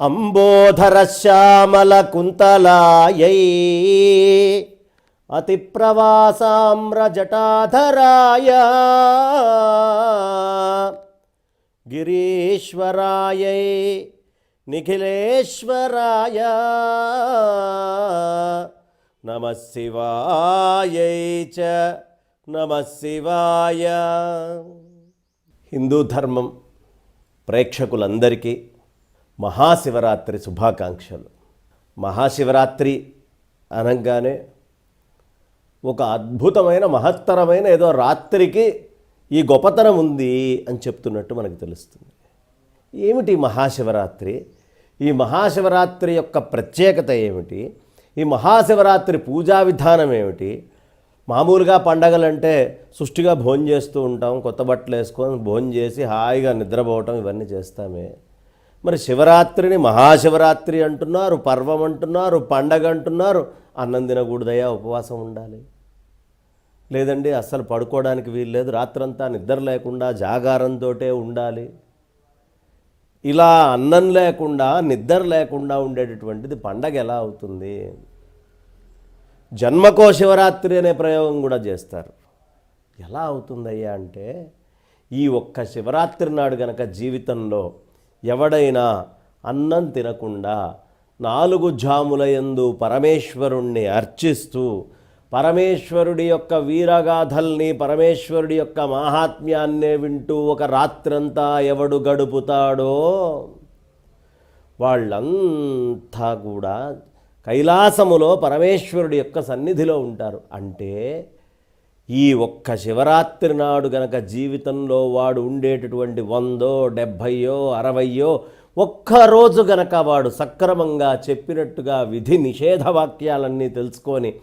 అంబోధర శ్యామల కుంతలాయై అతి అతిప్రవాసామ్రజటాధరాయ గిరీశ్వరాయై నిఖిలేశ్వరాయ నమ శివాయై చ నమ శివాయ. హిందూ ధర్మం ప్రేక్షకులందరికీ మహాశివరాత్రి శుభాకాంక్షలు. మహాశివరాత్రి అనగానే ఒక అద్భుతమైన మహత్తరమైన ఏదో రాత్రికి ఈ గొప్పతనం ఉంది అని చెప్తున్నట్టు మనకు తెలుస్తుంది. ఏమిటి మహాశివరాత్రి? ఈ మహాశివరాత్రి యొక్క ప్రత్యేకత ఏమిటి? ఈ మహాశివరాత్రి పూజా విధానం ఏమిటి? మామూలుగా పండగలంటే సుష్టిగా భోజనం చేస్తూ ఉంటాం కొత్త బట్టలు వేసుకొని భోజనం చేసి హాయిగా నిద్రపోవటం ఇవన్నీ చేస్తామే. మరి శివరాత్రిని మహాశివరాత్రి అంటున్నారు పర్వం అంటున్నారు పండగ అంటున్నారు అన్నం తినకూడదయా ఉపవాసం ఉండాలి. లేదండి అస్సలు పడుకోవడానికి వీల్లేదు రాత్రంతా నిద్ర లేకుండా జాగారంతో ఉండాలి. ఇలా అన్నం లేకుండా నిద్ర లేకుండా ఉండేటటువంటిది పండగ ఎలా అవుతుంది? జన్మకో శివరాత్రి అనే ప్రయోగం కూడా చేస్తారు. ఎలా అవుతుందయ్యా అంటే ఈ ఒక్క శివరాత్రి నాడు గనక జీవితంలో ఎవడైనా అన్నం తినకుండా నాలుగు జాముల యందు పరమేశ్వరుణ్ణి అర్చిస్తూ పరమేశ్వరుడి యొక్క వీరగాథల్ని పరమేశ్వరుడి యొక్క మాహాత్మ్యాన్నే వింటూ ఒక రాత్రంతా ఎవడు గడుపుతాడో వాళ్ళంతా కూడా కైలాసములో పరమేశ్వరుడి యొక్క సన్నిధిలో ఉంటారు. అంటే ఈ ఒక్క శివరాత్రి నాడు గనక జీవితంలో వాడు ఉండేటటువంటి వందో డెబ్భయో అరవయో ఒక్కరోజు గనక వాడు సక్రమంగా చెప్పినట్టుగా విధి నిషేధ వాక్యాలన్నీ తెలుసుకొని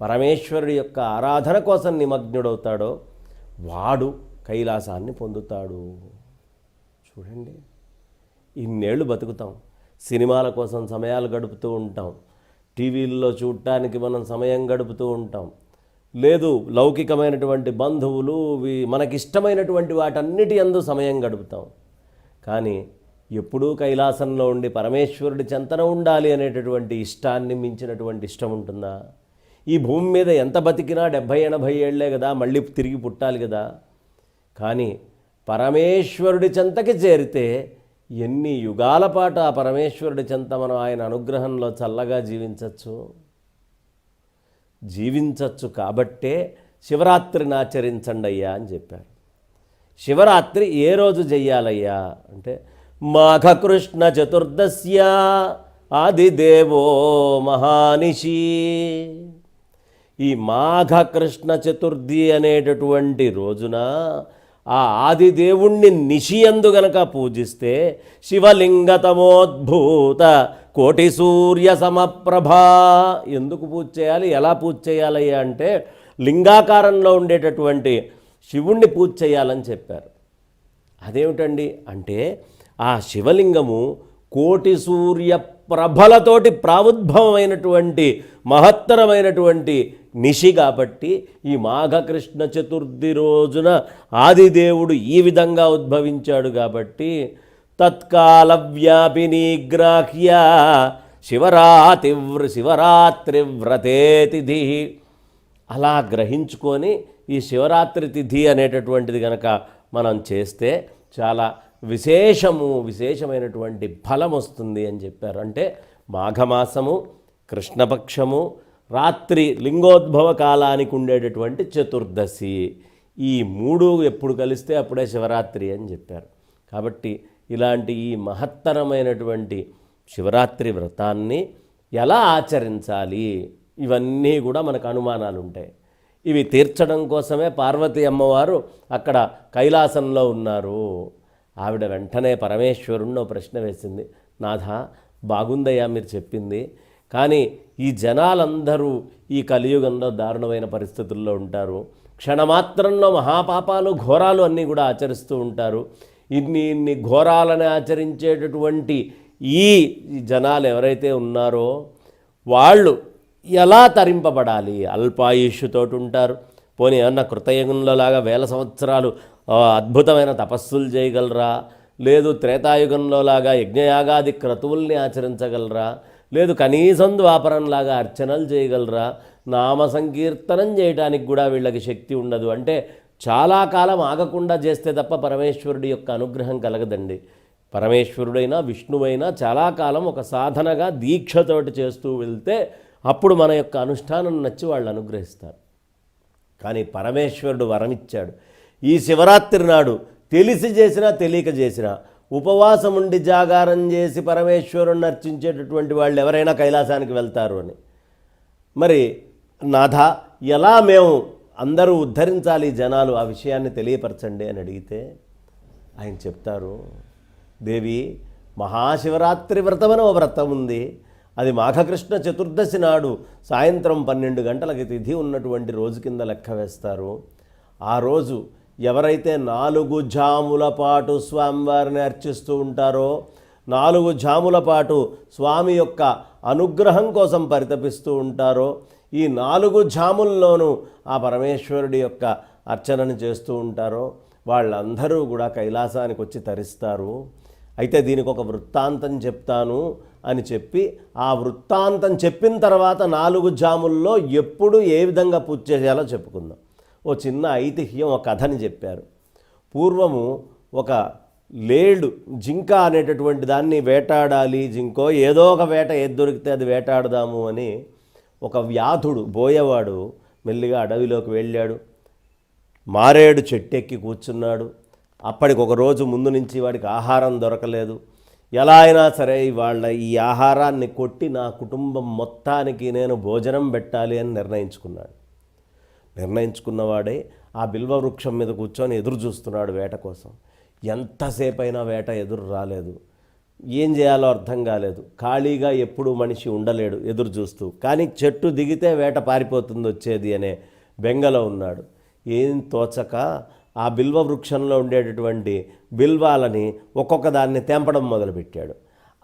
పరమేశ్వరుడి యొక్క ఆరాధన కోసం నిమగ్నుడవుతాడో వాడు కైలాసాన్ని పొందుతాడు. చూడండి ఇన్నేళ్ళు బతుకుతాం సినిమాల కోసం సమయాలు గడుపుతూ ఉంటాం టీవీల్లో చూడటానికి మనం సమయం గడుపుతూ ఉంటాం లేదు లౌకికమైనటువంటి బంధువులు మనకిష్టమైనటువంటి వాటన్నిటి అందు సమయం గడుపుతాం. కానీ ఎప్పుడూ కైలాసంలో ఉండి పరమేశ్వరుడి చెంతన ఉండాలి అనేటటువంటి ఇష్టాన్ని మించినటువంటి ఇష్టం ఉంటుందా? ఈ భూమి మీద ఎంత బతికినా డెబ్భై ఎనభై ఏళ్ళే కదా మళ్ళీ తిరిగి పుట్టాలి కదా. కానీ పరమేశ్వరుడి చెంతకి చేరితే ఎన్ని యుగాల పాటు ఆ పరమేశ్వరుడి చెంత మనం ఆయన అనుగ్రహంలో చల్లగా జీవించవచ్చు జీవించవచ్చు కాబట్టే శివరాత్రిని ఆచరించండి అయ్యా అని చెప్పారు శివరాత్రి ఏ రోజు చెయ్యాలయ్యా అంటే మాఘకృష్ణ చతుర్దశ్య ఆదిదేవో మహానిషి. ఈ మాఘకృష్ణ చతుర్థి అనేటటువంటి రోజున ఆ ఆదిదేవుణ్ణి నిషియందు గనక పూజిస్తే శివలింగతమోద్భూత కోటి సూర్య సమప్రభా ఎందుకు పూజ చేయాలి? ఎలా పూజ చేయాలి అంటే లింగాకారంలో ఉండేటటువంటి శివుణ్ణి పూజ చేయాలని చెప్పారు. అదేమిటండి? అంటే ఆ శివలింగము కోటి సూర్య ప్రభలతోటి ప్రావుద్భవమైనటువంటి మహత్తరమైనటువంటి నిషి కాబట్టి ఈ మాఘకృష్ణ చతుర్థి రోజున ఆదిదేవుడు ఈ విధంగా ఉద్భవించాడు కాబట్టి తత్కాల వ్యాపిని గ్రాహ్య శివరాతి శివరాత్రి వ్రతే తిథి అలా గ్రహించుకొని ఈ శివరాత్రి తిథి అనేటటువంటిది కనుక మనం చేస్తే చాలా విశేషము విశేషమైనటువంటి ఫలం వస్తుంది అని చెప్పారు. అంటే మాఘమాసము కృష్ణపక్షము రాత్రి లింగోద్భవ కాలానికి ఉండేటటువంటి చతుర్దశి. ఈ మూడు ఎప్పుడు కలిస్తే అప్పుడే శివరాత్రి అని చెప్పారు. కాబట్టి ఇలాంటి ఈ మహత్తరమైనటువంటి శివరాత్రి వ్రతాన్ని ఎలా ఆచరించాలి? ఇవన్నీ కూడా మనకు అనుమానాలు ఉంటాయి ఇవి తీర్చడం కోసమే పార్వతీ అమ్మవారు అక్కడ కైలాసంలో ఉన్నారు. ఆవిడ వెంటనే పరమేశ్వరుణ్ణి ప్రశ్న వేసింది. నాథ బాగుందయ్యా మీరు చెప్పింది. కానీ ఈ జనాలందరూ ఈ కలియుగంలో దారుణమైన పరిస్థితుల్లో ఉంటారు. క్షణమాత్రంలో మహాపాపాలు ఘోరాలు అన్నీ కూడా ఆచరిస్తూ ఉంటారు. ఇన్ని ఇన్ని ఘోరాలను ఆచరించేటటువంటి ఈ జనాలు ఎవరైతే ఉన్నారో వాళ్ళు ఎలా తరింపబడాలి? అల్పాయుష్యుతోటి ఉంటారు పోనీ ఏమన్నా కృతయుగంలోలాగా వేల సంవత్సరాలు అద్భుతమైన తపస్సులు చేయగలరా? లేదు త్రేతాయుగంలోలాగా యజ్ఞయాగాది క్రతువుల్ని ఆచరించగలరా? లేదు కనీసం ద్వాపరంలాగా అర్చనలు చేయగలరా? నామ సంకీర్తనం చేయడానికి కూడా వీళ్ళకి శక్తి ఉండదు. అంటే చాలా కాలం ఆగకుండా చేస్తే తప్ప పరమేశ్వరుడి యొక్క అనుగ్రహం కలగదండి. పరమేశ్వరుడైనా విష్ణువైనా చాలా కాలం ఒక సాధనగా దీక్షతోటి చేస్తూ వెళ్తే అప్పుడు మన యొక్క అనుష్ఠానం నచ్చి వాళ్ళు అనుగ్రహిస్తారు. కానీ పరమేశ్వరుడు వరమిచ్చాడు. ఈ శివరాత్రి నాడు తెలిసి చేసినా తెలియక చేసినా ఉపవాసం ఉండి జాగారం చేసి పరమేశ్వరుణ్ణి అర్చించేటటువంటి వాళ్ళు ఎవరైనా కైలాసానికి వెళ్తారు అని. మరి నాథ ఎలా మేము అందరూ ఉద్ధరించాలి జనాలు ఆ విషయాన్ని తెలియపరచండి అని అడిగితే ఆయన చెప్తారు దేవి మహాశివరాత్రి వ్రతం అని ఒక వ్రతం ఉంది. అది మాఘకృష్ణ చతుర్దశి నాడు సాయంత్రం పన్నెండు గంటలకి తిథి ఉన్నటువంటి రోజు కింద లెక్క వేస్తారు. ఆ రోజు ఎవరైతే నాలుగు జాముల పాటు స్వామివారిని అర్చిస్తూ ఉంటారో నాలుగు జాముల పాటు స్వామి యొక్క అనుగ్రహం కోసం పరితపిస్తూ ఉంటారో ఈ నాలుగు జాముల్లోనూ ఆ పరమేశ్వరుడి యొక్క అర్చనను చేస్తూ ఉంటారో వాళ్ళందరూ కూడా కైలాసానికి వచ్చి తరిస్తారు. అయితే దీనికి ఒక వృత్తాంతం చెప్తాను అని చెప్పి ఆ వృత్తాంతం చెప్పిన తర్వాత నాలుగు జాముల్లో ఎప్పుడు ఏ విధంగా పూజ చేయాలో చెప్పుకుందాం. ఓ చిన్న ఐతిహ్యం ఒక కథని చెప్పారు. పూర్వము ఒక లేడు జింక అనేటటువంటి దాన్ని వేటాడాలి జింకో ఏదో ఒక వేట ఏది దొరికితే అది వేటాడదాము అని ఒక వ్యాధుడు బోయేవాడు మెల్లిగా అడవిలోకి వెళ్ళాడు. మారేడు చెట్టెక్కి కూర్చున్నాడు. అప్పటికి ఒక రోజు ముందు నుంచి వాడికి ఆహారం దొరకలేదు. ఎలా అయినా సరే వాళ్ళ ఈ ఆహారాన్ని కొట్టి నా కుటుంబం మొత్తానికి నేను భోజనం పెట్టాలి అని నిర్ణయించుకున్నాడు. నిర్ణయించుకున్నవాడే ఆ బిల్వ వృక్షం మీద కూర్చొని ఎదురు చూస్తున్నాడు వేట కోసం. ఎంతసేపైనా వేట ఎదురు రాలేదు. ఏం చేయాలో అర్థం కాలేదు. ఖాళీగా ఎప్పుడు మనిషి ఉండలేడు ఎదురు చూస్తూ. కానీ చెట్టు దిగితే వేట పారిపోతుంది వచ్చేది అనే బెంగలో ఉన్నాడు. ఏం తోచక ఆ బిల్వ వృక్షంలో ఉండేటటువంటి బిల్వాలని ఒక్కొక్క దాన్ని తెంపడం మొదలుపెట్టాడు.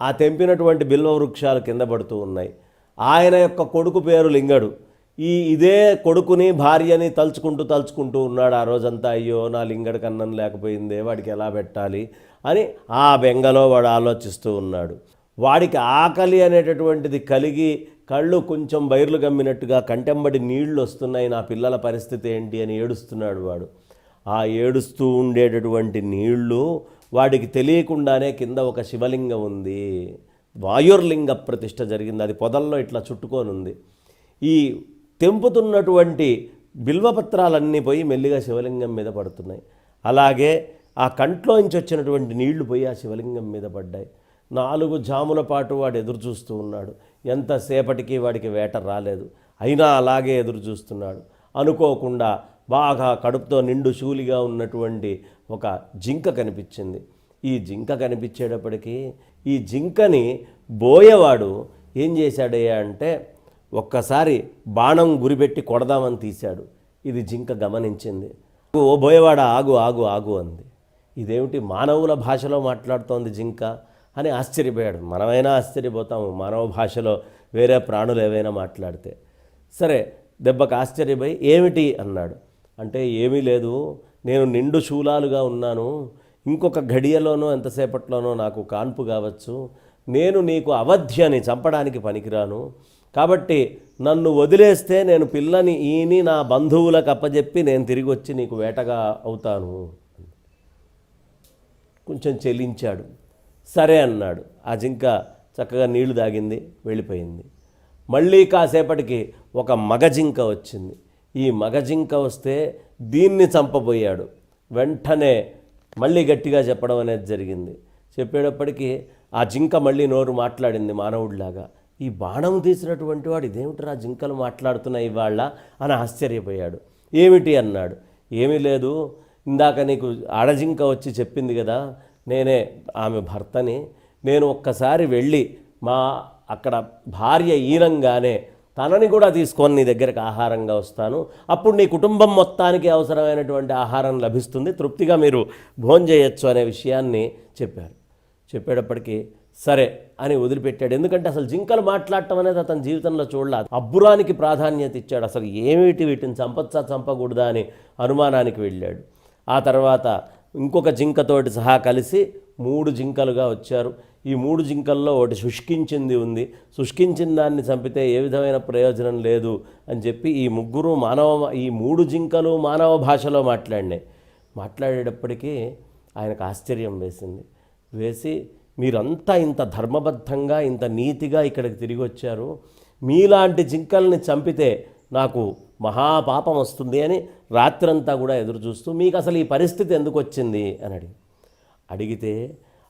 ఆ తెంపినటువంటి బిల్వ వృక్షాలు కింద పడుతూ ఉన్నాయి. ఆయన యొక్క కొడుకు పేరు లింగడు. ఈ ఇదే కొడుకుని భార్యని తలుచుకుంటూ తలుచుకుంటూ ఉన్నాడు ఆ రోజంతా. అయ్యో నా లింగడి కన్నం లేకపోయిందే వాడికి ఎలా పెట్టాలి? అని ఆ బెంగలో వాడు ఆలోచిస్తూ ఉన్నాడు. వాడికి ఆకలి అనేటటువంటిది కలిగి కళ్ళు కొంచెం బైర్లు గమ్మినట్టుగా కంటెంబడి నీళ్ళు వస్తున్నాయి నా పిల్లల పరిస్థితి ఏంటి అని ఏడుస్తున్నాడు వాడు. ఆ ఏడుస్తూ ఉండేటటువంటి నీళ్ళు వాడికి తెలియకుండానే కింద ఒక శివలింగం ఉంది. వాయుర్లింగ ప్రతిష్ఠ జరిగింది. అది పొదల్లో ఇట్లా చుట్టుకోనుంది. ఈ తెంపుతున్నటువంటి బిల్వపత్రాలన్నీ పోయి మెల్లిగా శివలింగం మీద పడుతున్నాయి. అలాగే ఆ కంట్లోంచి వచ్చినటువంటి నీళ్ళు పోయి ఆ శివలింగం మీద పడ్డాయి. నాలుగు జాముల పాటు వాడు ఎదురు చూస్తూ ఉన్నాడు. ఎంతసేపటికి వాడికి వేట రాలేదు. అయినా అలాగే ఎదురు చూస్తున్నాడు. అనుకోకుండా బాగా కడుపుతో నిండు శూలిగా ఉన్నటువంటి ఒక జింక కనిపించింది. ఈ జింక కనిపించేటప్పటికీ ఈ జింకని బోయేవాడు ఏం చేశాడయ్యా అంటే ఒక్కసారి బాణం గురిపెట్టి కొడదామని తీశాడు. ఇది జింక గమనించింది. ఓ బోయేవాడ ఆగు ఆగు ఆగు అంది. ఇదేమిటి మానవుల భాషలో మాట్లాడుతోంది జింక అని ఆశ్చర్యపోయాడు. మనమైనా ఆశ్చర్యపోతాము మానవ భాషలో వేరే ప్రాణులు ఏవైనా మాట్లాడితే. సరే దెబ్బకు ఆశ్చర్యపోయి ఏమిటి అన్నాడు. అంటే ఏమీ లేదు నేను నిండు శూలాలుగా ఉన్నాను ఇంకొక ఘడియలోనో ఎంతసేపట్లోనో నాకు కాన్పు కావచ్చు నేను నీకు అవధ్యని చంపడానికి పనికిరాను కాబట్టి నన్ను వదిలేస్తే నేను పిల్లని ఈని నా బంధువులకు అప్పజెప్పి నేను తిరిగి వచ్చి నీకు వేటగా అవుతాను. కొంచెం చెల్లించాడు సరే అన్నాడు. ఆ జింక చక్కగా నీళ్ళు తాగింది వెళ్ళిపోయింది. మళ్ళీ కాసేపటికి ఒక మగ జింక వచ్చింది. ఈ మగ జింక వస్తే దీన్ని చంపబోయాడు. వెంటనే మళ్ళీ గట్టిగా చెప్పడం అనేది జరిగింది. చెప్పేటప్పటికీ ఆ జింక మళ్ళీ నోరు మాట్లాడింది మానవుడిలాగా. ఈ బాణం తీసినటువంటి వాడు ఇదేమిట్రా జింకలు మాట్లాడుతున్నాయి ఇవాళ అని ఆశ్చర్యపోయాడు. ఏమిటి అన్నాడు. ఏమీ లేదు. ఇందాక నీకు ఆడజింక వచ్చి చెప్పింది కదా నేనే ఆమె భర్తని నేను ఒక్కసారి వెళ్ళి మా అక్కడ భార్య ఈనంగానే తనని కూడా తీసుకొని నీ దగ్గరకు ఆహారంగా వస్తాను. అప్పుడు నీ కుటుంబం మొత్తానికి అవసరమైనటువంటి ఆహారం లభిస్తుంది. తృప్తిగా మీరు భోజనం అనే విషయాన్ని చెప్పారు. చెప్పేటప్పటికీ సరే అని వదిలిపెట్టాడు. ఎందుకంటే అసలు జింకలు మాట్లాడటం అనేది అతని జీవితంలో చూడలే. అబ్బురానికి ప్రాధాన్యత ఇచ్చాడు. అసలు ఏమిటి వీటిని చంపచ్చా చంపకూడదా అని అనుమానానికి వెళ్ళాడు. ఆ తర్వాత ఇంకొక జింకతోటి సహా కలిసి మూడు జింకలుగా వచ్చారు. ఈ మూడు జింకల్లో ఒకటి శుష్కించింది ఉంది. శుష్కించిన దాన్ని చంపితే ఏ విధమైన ప్రయోజనం లేదు అని చెప్పి ఈ ముగ్గురు మానవ ఈ మూడు జింకలు మానవ భాషలో మాట్లాడినాయి. మాట్లాడేటప్పటికీ ఆయనకు ఆశ్చర్యం వేసింది. వేసి మీరంతా ఇంత ధర్మబద్ధంగా ఇంత నీతిగా ఇక్కడికి తిరిగి వచ్చారు. మీలాంటి జింకల్ని చంపితే నాకు మహాపాపం వస్తుంది అని రాత్రంతా కూడా ఎదురు చూస్తూ మీకు అసలు ఈ పరిస్థితి ఎందుకు వచ్చింది అని అడిగి అడిగితే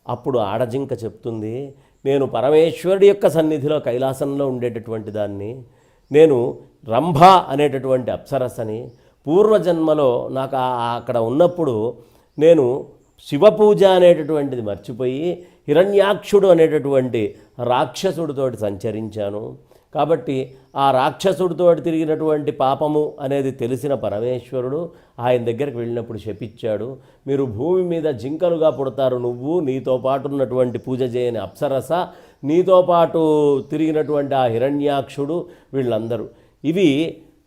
అప్పుడు ఆడజింక చెప్తుంది నేను పరమేశ్వరుడి యొక్క సన్నిధిలో కైలాసంలో ఉండేటటువంటి దాన్ని నేను రంభ అనేటటువంటి అప్సరసని పూర్వజన్మలో నాకు అక్కడ ఉన్నప్పుడు నేను శివపూజ అనేటటువంటిది మర్చిపోయి హిరణ్యాక్షుడు అనేటటువంటి రాక్షసుడితోటి సంచరించాను. కాబట్టి ఆ రాక్షసుడితో తిరిగినటువంటి పాపము అనేది తెలిసిన పరమేశ్వరుడు ఆయన దగ్గరికి వెళ్ళినప్పుడు శపించాడు మీరు భూమి మీద జింకలుగా పుడతారు నువ్వు నీతో పాటు ఉన్నటువంటి పూజ చేయని అప్సరస నీతో పాటు తిరిగినటువంటి ఆ హిరణ్యాక్షుడు వీళ్ళందరూ. ఇవి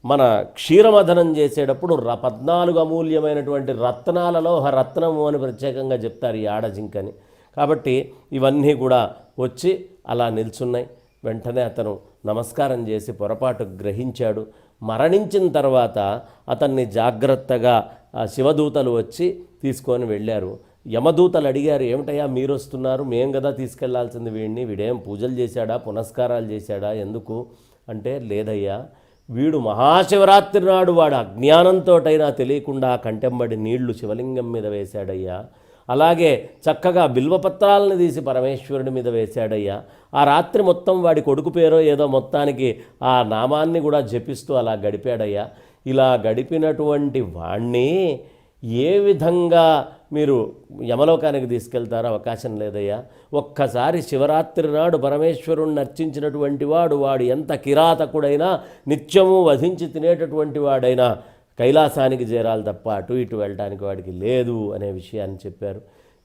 మన క్షీరమధనం చేసేటప్పుడు ర పద్నాలుగు అమూల్యమైనటువంటి రత్నాలలో ఒక రత్నము అని ప్రత్యేకంగా చెప్తారు ఈ ఆడజింకని కాబట్టి ఇవన్నీ కూడా వచ్చి అలా నిల్చున్నాయి. వెంటనే అతను నమస్కారం చేసి పొరపాటు గ్రహించాడు. మరణించిన తర్వాత అతన్ని జాగ్రత్తగా ఆ శివదూతలు వచ్చి తీసుకొని వెళ్ళారు. యమదూతలు అడిగారు ఏమిటయ్యా మీరు వస్తున్నారు మేం కదా తీసుకెళ్ళాల్సింది వీడిని వీడేం పూజలు చేశాడా? పునస్కారాలు చేశాడా? ఎందుకు? అంటే లేదయ్యా వీడు మహాశివరాత్రి నాడు వాడు అజ్ఞానంతోటైనా తెలియకుండా కంటెంబడి నీళ్ళు శివలింగం మీద వేశాడయ్యా. అలాగే చక్కగా బిల్వపత్రాలను తీసి పరమేశ్వరుడి మీద వేశాడయ్యా. ఆ రాత్రి మొత్తం వాడి కొడుకు పేరో ఏదో మొత్తానికి ఆ నామాన్ని కూడా జపిస్తూ అలా గడిపాడయ్యా. ఇలా గడిపినటువంటి వాణ్ణి ఏ విధంగా మీరు యమలోకానికి తీసుకెళ్తారో అవకాశం లేదయ్యా. ఒక్కసారి శివరాత్రి నాడు పరమేశ్వరుణ్ణి అర్చించినటువంటి వాడు వాడు ఎంత కిరాతకుడైనా నిత్యము వధించి తినేటటువంటి వాడైనా కైలాసానికి చేరాలి తప్ప అటు ఇటు వెళ్ళడానికి వాడికి లేదు అనే విషయాన్ని చెప్పారు.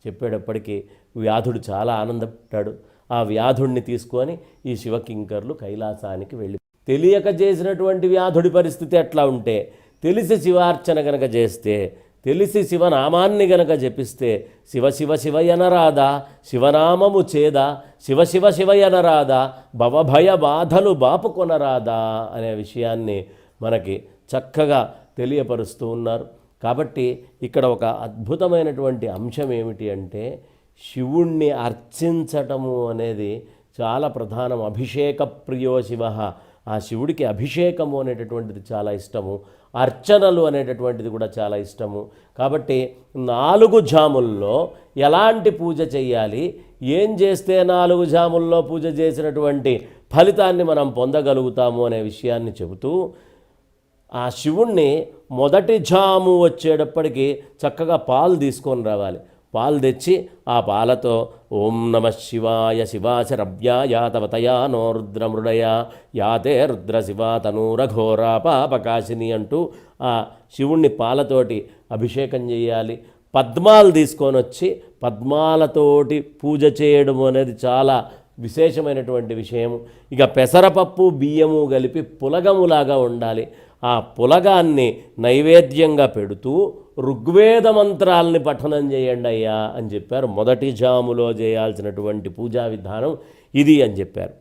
చెప్పేటప్పటికీ వ్యాధుడు చాలా ఆనందపడ్డాడు. ఆ వ్యాధుడిని తీసుకొని ఈ శివకింకర్లు కైలాసానికి వెళ్ళి తెలియక చేసినటువంటి వ్యాధుడి పరిస్థితి ఎట్లా ఉంటే తెలిసి శివార్చన గనక చేస్తే తెలిసి శివనామాన్ని గనక జపిస్తే శివ శివ శివయనరాదా శివనామము చేదా శివ శివ శివయనరాదా భవభయ బాధలు బాపుకొనరాదా అనే విషయాన్ని మనకి చక్కగా తెలియపరుస్తూ ఉన్నారు. కాబట్టి ఇక్కడ ఒక అద్భుతమైనటువంటి అంశం ఏమిటి అంటే శివుణ్ణి అర్చించటము అనేది చాలా ప్రధానం. అభిషేక ప్రియో శివ. ఆ శివుడికి అభిషేకము అనేటటువంటిది చాలా ఇష్టము. అర్చనలు అనేటటువంటిది కూడా చాలా ఇష్టము. కాబట్టి నాలుగు జాముల్లో ఎలాంటి పూజ చేయాలి ఏం చేస్తే నాలుగు జాముల్లో పూజ చేసినటువంటి ఫలితాన్ని మనం పొందగలుగుతాము అనే విషయాన్ని చెబుతూ ఆ శివుణ్ణి మొదటి జాము వచ్చేటప్పటికి చక్కగా పాలు తీసుకొని రావాలి. పాలు తెచ్చి ఆ పాలతో ఓం నమ శివాయ శివాశరభ్యాయ తవతయా నో రుద్రమృడయ యాతే రుద్ర శివ తనూరఘోర పాపకాశిని అంటూ ఆ శివుణ్ణి పాలతోటి అభిషేకం చేయాలి. పద్మాలు తీసుకొని వచ్చి పద్మాలతోటి పూజ చేయడం అనేది చాలా విశేషమైనటువంటి విషయము. ఇక పెసరపప్పు బియ్యము కలిపి పులగములాగా ఉండాలి. ఆ పులగాన్ని నైవేద్యంగా పెడుతూ ఋగ్వేద మంత్రాలని పఠనం చేయండి అయ్యా అని చెప్పారు. మొదటి జాములో చేయాల్సినటువంటి పూజా విధానం ఇది అని చెప్పారు.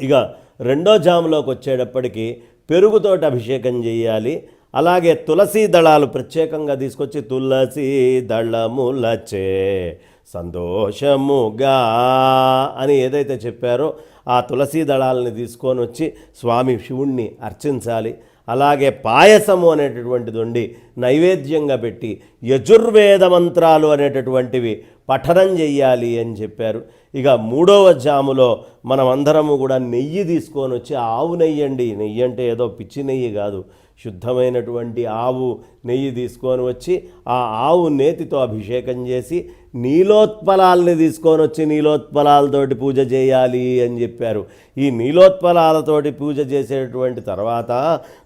ఇక రెండో జాములోకి వచ్చేటప్పటికి పెరుగుతోటి అభిషేకం చేయాలి. అలాగే తులసీ దళాలు ప్రత్యేకంగా తీసుకొచ్చి తులసీ దళములచే సంతోషముగా అని ఏదైతే చెప్పారో ఆ తులసీ దళాలని తీసుకొని వచ్చి స్వామి శివుణ్ణి అర్చించాలి. అలాగే పాయసము అనేటటువంటిది ఉండి నైవేద్యంగా పెట్టి యజుర్వేద మంత్రాలు అనేటటువంటివి పఠనం చెయ్యాలి అని చెప్పారు. ఇక మూడవ జాములో మనమందరము కూడా నెయ్యి తీసుకొని వచ్చి ఆవు నెయ్యి అండి నెయ్యి అంటే ఏదో పిచ్చి నెయ్యి కాదు. శుద్ధమైనటువంటి ఆవు నెయ్యి తీసుకొని వచ్చి ఆ ఆవు నేతితో అభిషేకం చేసి నీలోత్పలాల్ని తీసుకొని వచ్చి నీలోత్పలాలతోటి పూజ చేయాలి అని చెప్పారు. ఈ నీలోత్పలాలతోటి పూజ చేసేటటువంటి తర్వాత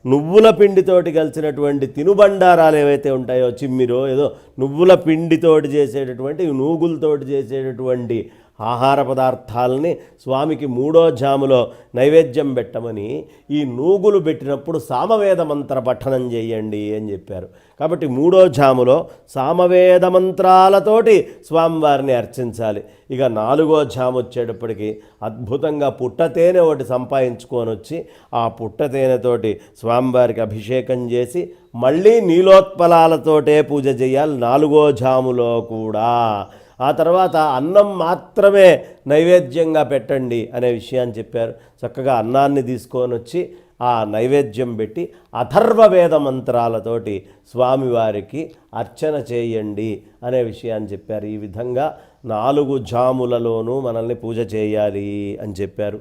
నువ్వుల పిండితోటి కలిసినటువంటి తినుబండారాలు ఏవైతే ఉంటాయో చిమ్మిరో ఏదో నువ్వుల పిండితోటి చేసేటటువంటి నూగులతోటి చేసేటటువంటి ఆహార పదార్థాలని స్వామికి మూడో జాములో నైవేద్యం పెట్టమని ఈ నూగులు పెట్టినప్పుడు సామవేద మంత్ర పఠనం చేయండి అని చెప్పారు. కాబట్టి మూడో జాములో సామవేద మంత్రాలతోటి స్వామివారిని అర్చించాలి. ఇక నాలుగో జాము వచ్చేటప్పటికి అద్భుతంగా పుట్టతేనె ఒకటి సంపాదించుకొని వచ్చి ఆ పుట్టతేనెతోటి స్వామివారికి అభిషేకం చేసి మళ్ళీ నీలోత్పలాలతోటే పూజ చేయాలి నాలుగో జాములో కూడా. ఆ తర్వాత అన్నం మాత్రమే నైవేద్యంగా పెట్టండి అనే విషయాన్ని చెప్పారు. చక్కగా అన్నాన్ని తీసుకొని వచ్చి ఆ నైవేద్యం పెట్టి అథర్వవేద మంత్రాలతోటి స్వామివారికి అర్చన చేయండి అనే విషయాన్ని చెప్పారు. ఈ విధంగా నాలుగు జాములలోనూ మనల్ని పూజ చేయాలి అని చెప్పారు.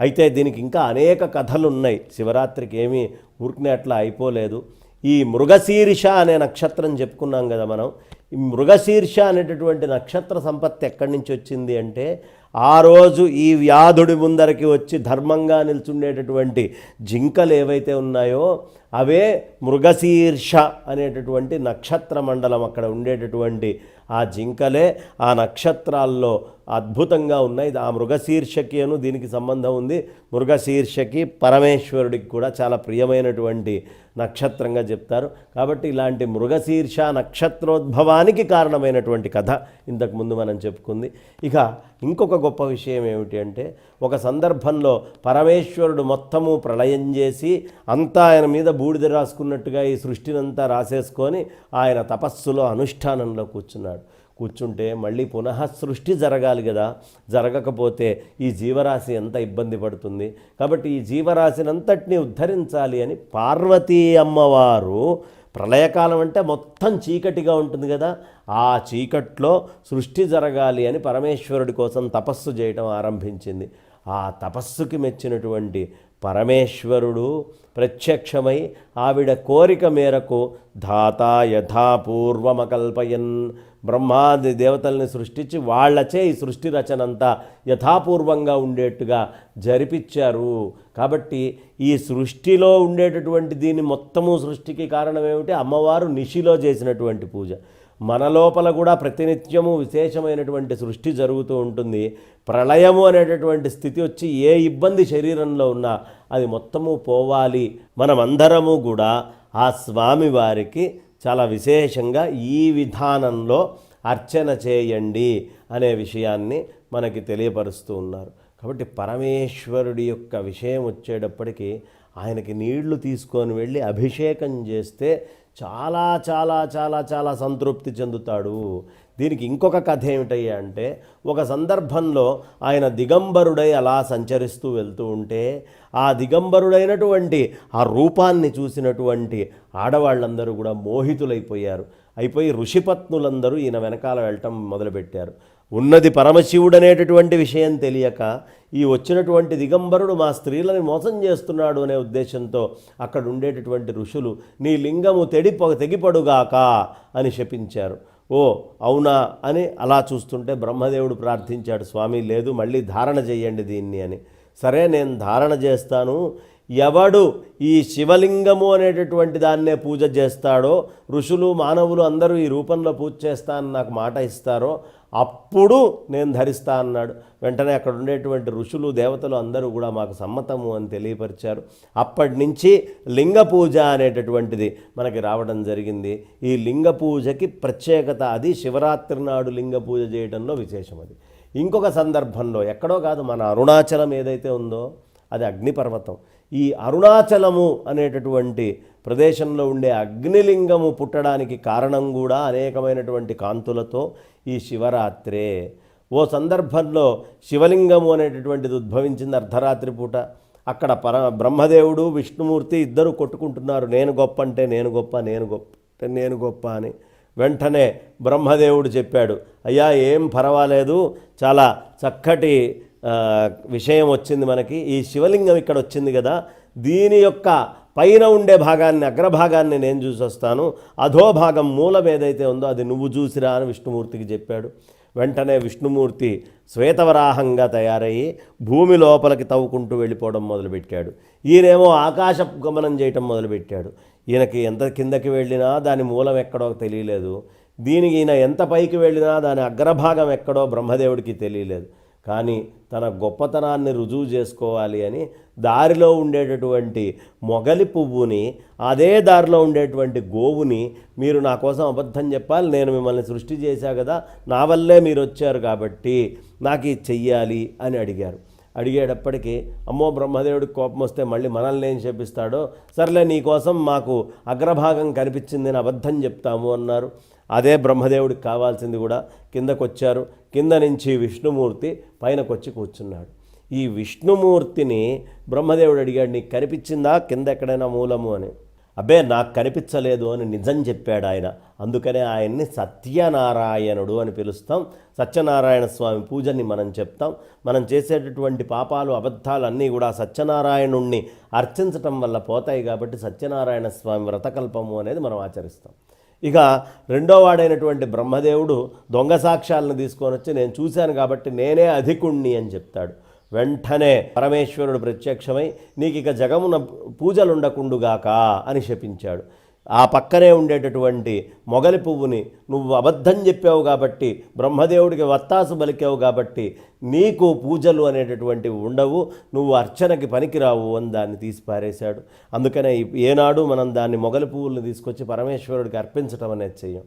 అయితే దీనికి ఇంకా అనేక కథలు ఉన్నాయి శివరాత్రికి ఏమీ ఊరికినట్లా అయిపోలేదు. ఈ మృగశీర్ష అనే నక్షత్రం చెప్పుకున్నాం కదా మనం. ఈ మృగశీర్ష అనేటటువంటి నక్షత్ర సంపత్తి ఎక్కడి నుంచి వచ్చింది అంటే ఆ రోజు ఈ వ్యాధుడి ముందరికి వచ్చి ధర్మంగా నిల్చుండేటటువంటి జింకలు ఏవైతే ఉన్నాయో అవే మృగశీర్ష అనేటటువంటి నక్షత్ర మండలం అక్కడ ఉండేటటువంటి ఆ జింకలే ఆ నక్షత్రాల్లో అద్భుతంగా ఉన్నాయి. ఆ మృగశీర్షకి అను దీనికి సంబంధం ఉంది. మృగశీర్షకి పరమేశ్వరుడికి కూడా చాలా ప్రియమైనటువంటి నక్షత్రంగా చెప్తారు. కాబట్టి ఇలాంటి మృగశీర్ష నక్షత్రోద్భవానికి కారణమైనటువంటి కథ ఇంతకుముందు మనం చెప్పుకుంది. ఇక ఇంకొక గొప్ప విషయం ఏమిటి అంటే ఒక సందర్భంలో పరమేశ్వరుడు మొత్తము ప్రళయం చేసి అంతా ఆయన మీద బూడిద రాసుకున్నట్టుగా ఈ సృష్టినంతా రాసేసుకొని ఆయన తపస్సులో అనుష్ఠానంలో కూర్చున్నాడు. కూర్చుంటే మళ్ళీ పునః సృష్టి జరగాలి కదా. జరగకపోతే ఈ జీవరాశి ఎంత ఇబ్బంది పడుతుంది? కాబట్టి ఈ జీవరాశినంతటిని ఉద్ధరించాలి అని పార్వతీ అమ్మవారు ప్రళయకాలం అంటే మొత్తం చీకటిగా ఉంటుంది కదా. ఆ చీకట్లో సృష్టి జరగాలి అని పరమేశ్వరుడి కోసం తపస్సు చేయడం ఆరంభించింది. ఆ తపస్సుకి మెచ్చినటువంటి పరమేశ్వరుడు ప్రత్యక్షమై ఆవిడ కోరిక మేరకు ధాత యథాపూర్వమకల్పయన్ బ్రహ్మాది దేవతల్ని సృష్టించి వాళ్ళచే ఈ సృష్టి రచన అంతా యథాపూర్వంగా ఉండేట్టుగా జరిపించారు కాబట్టి ఈ సృష్టిలో ఉండేటటువంటి దీని మొత్తము సృష్టికి కారణం ఏమిటి? అమ్మవారు నిషిలో చేసినటువంటి పూజ. మన లోపల కూడా ప్రతినిత్యము విశేషమైనటువంటి సృష్టి జరుగుతూ ఉంటుంది. ప్రళయము అనేటటువంటి స్థితి వచ్చి ఏ ఇబ్బంది శరీరంలో ఉన్నా అది మొత్తము పోవాలి మనమందరము కూడా. ఆ స్వామి వారికి చాలా విశేషంగా ఈ విధానంలో అర్చన చేయండి అనే విషయాన్ని మనకి తెలియపరుస్తూ ఉన్నారు. కాబట్టి పరమేశ్వరుడి యొక్క విషయం వచ్చేటప్పటికి ఆయనకి నీళ్ళు తీసుకొని వెళ్ళి అభిషేకం చేస్తే చాలా చాలా చాలా చాలా సంతృప్తి చెందుతాడు. దీనికి ఇంకొక కథ ఏమిటయ్యా అంటే ఒక సందర్భంలో ఆయన దిగంబరుడై అలా సంచరిస్తూ వెళ్తూ ఉంటే ఆ దిగంబరుడైనటువంటి ఆ రూపాన్ని చూసినటువంటి ఆడవాళ్ళందరూ కూడా మోహితులైపోయారు. అయిపోయి ఋషిపత్నులందరూ ఈయన వెనకాల వెళ్ళటం మొదలుపెట్టారు. ఉన్నది పరమశివుడు అనేటటువంటి విషయం తెలియక ఈ వచ్చినటువంటి దిగంబరుడు మా స్త్రీలని మోసం చేస్తున్నాడు అనే ఉద్దేశంతో అక్కడ ఉండేటటువంటి ఋషులు నీ లింగము తెడిప తెగిపడుగాక అని శపించారు. ఓ అవునా అని అలా చూస్తుంటే బ్రహ్మదేవుడు ప్రార్థించాడు స్వామి లేదు మళ్ళీ ధారణ చేయండి దీన్ని అని. సరే నేను ధారణ చేస్తాను. ఎవడు ఈ శివలింగము అనేటటువంటి దాన్నే పూజ చేస్తాడో ఋషులు మానవులు అందరూ ఈ రూపంలో పూజ చేస్తా అని నాకు మాట ఇస్తారో అప్పుడు నేను ధరిస్తా అన్నాడు. వెంటనే అక్కడ ఉండేటువంటి ఋషులు దేవతలు అందరూ కూడా మాకు సమ్మతము అని తెలియపరిచారు. అప్పటి నుంచి లింగ పూజ అనేటటువంటిది మనకి రావడం జరిగింది. ఈ లింగ పూజకి ప్రత్యేకత అది శివరాత్రి నాడు లింగ పూజ చేయడంలో విశేషం అది. ఇంకొక సందర్భంలో ఎక్కడో కాదు మన అరుణాచలం ఏదైతే ఉందో అది అగ్నిపర్వతం. ఈ అరుణాచలము అనేటటువంటి ప్రదేశంలో ఉండే అగ్నిలింగము పుట్టడానికి కారణం కూడా అనేకమైనటువంటి కాంతులతో ఈ శివరాత్రే. ఓ సందర్భంలో శివలింగము అనేటటువంటిది ఉద్భవించింది అర్ధరాత్రి పూట. అక్కడ పర బ్రహ్మదేవుడు విష్ణుమూర్తి ఇద్దరు కొట్టుకుంటున్నారు. నేను గొప్ప అంటే నేను గొప్ప నేను గొప్ప అంటే నేను గొప్ప అని. వెంటనే బ్రహ్మదేవుడు చెప్పాడు అయ్యా ఏం పర్వాలేదు. చాలా చక్కటి విషయం వచ్చింది మనకి. ఈ శివలింగం ఇక్కడ వచ్చింది కదా. దీని యొక్క పైన ఉండే భాగాన్ని అగ్రభాగాన్ని నేను చూసొస్తాను. అధోభాగం మూలం ఏదైతే ఉందో అది నువ్వు చూసిరా అని విష్ణుమూర్తికి చెప్పాడు. వెంటనే విష్ణుమూర్తి శ్వేతవరాహంగా తయారయ్యి భూమి లోపలికి తవ్వుకుంటూ వెళ్ళిపోవడం మొదలుపెట్టాడు. ఈయనేమో ఆకాశ గమనం చేయటం మొదలుపెట్టాడు. ఈయనకి ఎంత కిందకి వెళ్ళినా దాని మూలం ఎక్కడో తెలియలేదు. దీనికి ఈయన ఎంత పైకి వెళ్ళినా దాని అగ్రభాగం ఎక్కడో బ్రహ్మదేవుడికి తెలియలేదు. కానీ తన గొప్పతనాన్ని రుజువు చేసుకోవాలి అని దారిలో ఉండేటటువంటి మొగలి పువ్వుని అదే దారిలో ఉండేటువంటి గోవుని మీరు నా కోసం అబద్ధం చెప్పాలి నేను మిమ్మల్ని సృష్టి చేశా కదా నా వల్లే మీరు వచ్చారు కాబట్టి నాకు ఇది చెయ్యాలి అని అడిగారు. అడిగేటప్పటికీ అమ్మో బ్రహ్మదేవుడికి కోపం వస్తే మళ్ళీ మనల్ని ఏం చెప్పిస్తాడో సర్లే నీకోసం మాకు అగ్రభాగం కనిపించిందని అబద్ధం చెప్తాము అన్నారు. అదే బ్రహ్మదేవుడికి కావాల్సింది కూడా కిందకొచ్చారు. కింద నుంచి విష్ణుమూర్తి పైనకొచ్చి కూర్చున్నాడు. ఈ విష్ణుమూర్తిని బ్రహ్మదేవుడు అడిగాడు నీకు కనిపించిందా? కింద ఎక్కడైనా మూలము? అని. అబ్బే నాకు కనిపించలేదు అని నిజం చెప్పాడు ఆయన. అందుకనే ఆయన్ని సత్యనారాయణుడు అని పిలుస్తాం. సత్యనారాయణ స్వామి పూజని మనం చెప్తాం. మనం చేసేటటువంటి పాపాలు అబద్ధాలు అన్నీ కూడా సత్యనారాయణుణ్ణి అర్చించటం వల్ల పోతాయి కాబట్టి సత్యనారాయణ స్వామి వ్రతకల్పము అనేది మనం ఆచరిస్తాం. ఇక రెండో వాడైనటువంటి బ్రహ్మదేవుడు దొంగ సాక్ష్యాలను తీసుకొని వచ్చి నేను చూశాను కాబట్టి నేనే అధికుణ్ణి అని చెప్తాడు. వెంటనే పరమేశ్వరుడు ప్రత్యక్షమై నీకు ఇక జగమున పూజలుండకుండుగాక అని శపించాడు. ఆ పక్కనే ఉండేటటువంటి మొగలి పువ్వుని నువ్వు అబద్ధం చెప్పావు కాబట్టి బ్రహ్మదేవుడికి వత్తాసు బలికావు కాబట్టి నీకు పూజలు అనేటటువంటివి ఉండవు నువ్వు అర్చనకి పనికిరావు అని దాన్ని తీసి పారేశాడు అందుకనే ఏనాడు మనం దాన్ని మొగలి పువ్వులను తీసుకొచ్చి పరమేశ్వరుడికి అర్పించటం అనేది చెయ్యం.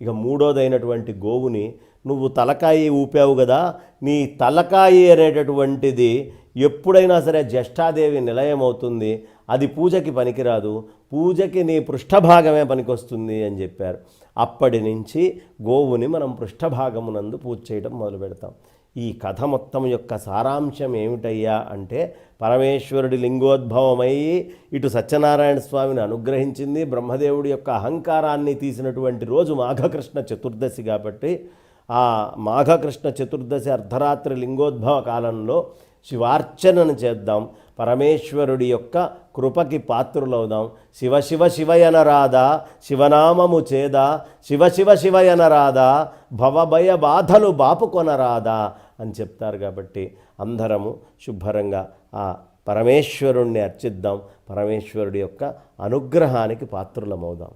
ఇక మూడోదైనటువంటి గోవుని నువ్వు తలకాయి ఊపావు కదా. నీ తలకాయి అనేటటువంటిది ఎప్పుడైనా సరే జ్యేష్ఠాదేవి నిలయం అవుతుంది. అది పూజకి పనికిరాదు. పూజకి నీ పృష్ఠభాగమే పనికొస్తుంది అని చెప్పారు. అప్పటి నుంచి గోవుని మనం పృష్ఠభాగమునందు పూజ చేయడం మొదలు పెడతాం. ఈ కథ మొత్తం యొక్క సారాంశం ఏమిటయ్యా అంటే పరమేశ్వరుడి లింగోద్భవమై ఇటు సత్యనారాయణ స్వామిని అనుగ్రహించింది బ్రహ్మదేవుడి యొక్క అహంకారాన్ని తీసినటువంటి రోజు మాఘకృష్ణ చతుర్దశి కాబట్టి ఆ మాఘకృష్ణ చతుర్దశి అర్ధరాత్రి లింగోద్భవ కాలంలో శివార్చనను చేద్దాం. పరమేశ్వరుడి యొక్క కృపకి పాత్రులవుదాం. శివ శివ శివయనరాధా శివనామము చేదా. శివ శివ శివయనరాధా భవభయ బాధలు బాపుకొనరాదా అని చెప్తారు కాబట్టి అందరము శుభ్రంగా ఆ పరమేశ్వరుణ్ణి అర్చిద్దాం. పరమేశ్వరుడి యొక్క అనుగ్రహానికి పాత్రులమవుదాం.